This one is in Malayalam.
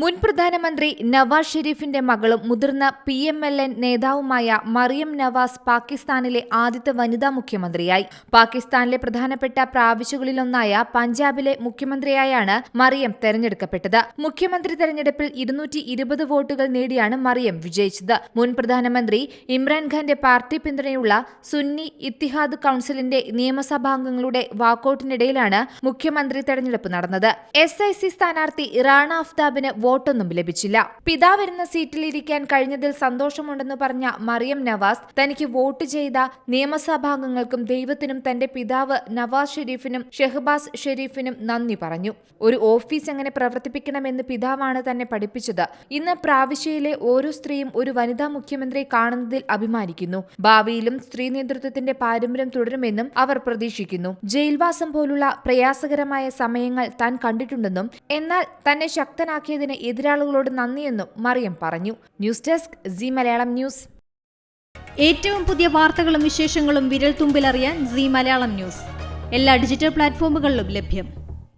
മുൻ പ്രധാനമന്ത്രി നവാസ് ഷെരീഫിന്റെ മകളും മുതിർന്ന പി എം എൽ എൻ നേതാവുമായ മറിയം നവാസ് പാകിസ്ഥാനിലെ ആദ്യത്തെ വനിതാ മുഖ്യമന്ത്രിയായി. പാകിസ്ഥാനിലെ പ്രധാനപ്പെട്ട പ്രാവശ്യകളിലൊന്നായ പഞ്ചാബിലെ മുഖ്യമന്ത്രിയായാണ് മറിയം തെരഞ്ഞെടുക്കപ്പെട്ടത്. മുഖ്യമന്ത്രി തെരഞ്ഞെടുപ്പിൽ ഇരുന്നൂറ്റി ഇരുപത് വോട്ടുകൾ നേടിയാണ് മറിയം വിജയിച്ചത്. മുൻ പ്രധാനമന്ത്രി ഇമ്രാൻഖാന്റെ പാർട്ടി പിന്തുണയുള്ള സുന്നി ഇത്തിഹാദ് കൌൺസിലിന്റെ നിയമസഭാംഗങ്ങളുടെ വാക്കൌട്ടിനിടയിലാണ് മുഖ്യമന്ത്രി തെരഞ്ഞെടുപ്പ് നടന്നത്. എസ് ഐ സി സ്ഥാനാർത്ഥി റാണ അഫ്താബിന് വോട്ടൊന്നും ലഭിച്ചില്ല. പിതാവിരുന്ന സീറ്റിൽ ഇരിക്കാൻ കഴിഞ്ഞതിൽ സന്തോഷമുണ്ടെന്ന് പറഞ്ഞ മറിയം നവാസ് തനിക്ക് വോട്ട് ചെയ്ത നിയമസഭാംഗങ്ങൾക്കും ദൈവത്തിനും തന്റെ പിതാവ് നവാസ് ഷെരീഫിനും ഷെഹബാസ് ഷെരീഫിനും നന്ദി പറഞ്ഞു. ഒരു ഓഫീസ് എങ്ങനെ പ്രവർത്തിപ്പിക്കണമെന്ന് പിതാവാണ് തന്നെ പഠിപ്പിച്ചത്. ഇന്ന് പ്രാവിശ്യയിലെ ഓരോ സ്ത്രീയും ഒരു വനിതാ മുഖ്യമന്ത്രിയെ കാണുന്നതിൽ അഭിമാനിക്കുന്നു. ഭാവിയിലും സ്ത്രീ നേതൃത്വത്തിന്റെ പാരമ്പര്യം തുടരുമെന്നും അവർ പ്രതീക്ഷിക്കുന്നു. ജയിൽവാസം പോലുള്ള പ്രയാസകരമായ സമയങ്ങൾ താൻ കണ്ടിട്ടുണ്ടെന്നും എന്നാൽ തന്നെ ശക്തനാക്കിയതിന് എതിരാളികളോട് നന്ദിയെന്നും മറിയം പറഞ്ഞു. News desk C Malayalam news. ഏറ്റവും പുതിയ വാർത്തകളും വിശേഷങ്ങളും വിരൽ തുമ്പിലറിയാൻ സി മലയാളം ന്യൂസ്. എല്ലാ ഡിജിറ്റൽ പ്ലാറ്റ്ഫോമുകളിലും ലഭ്യം.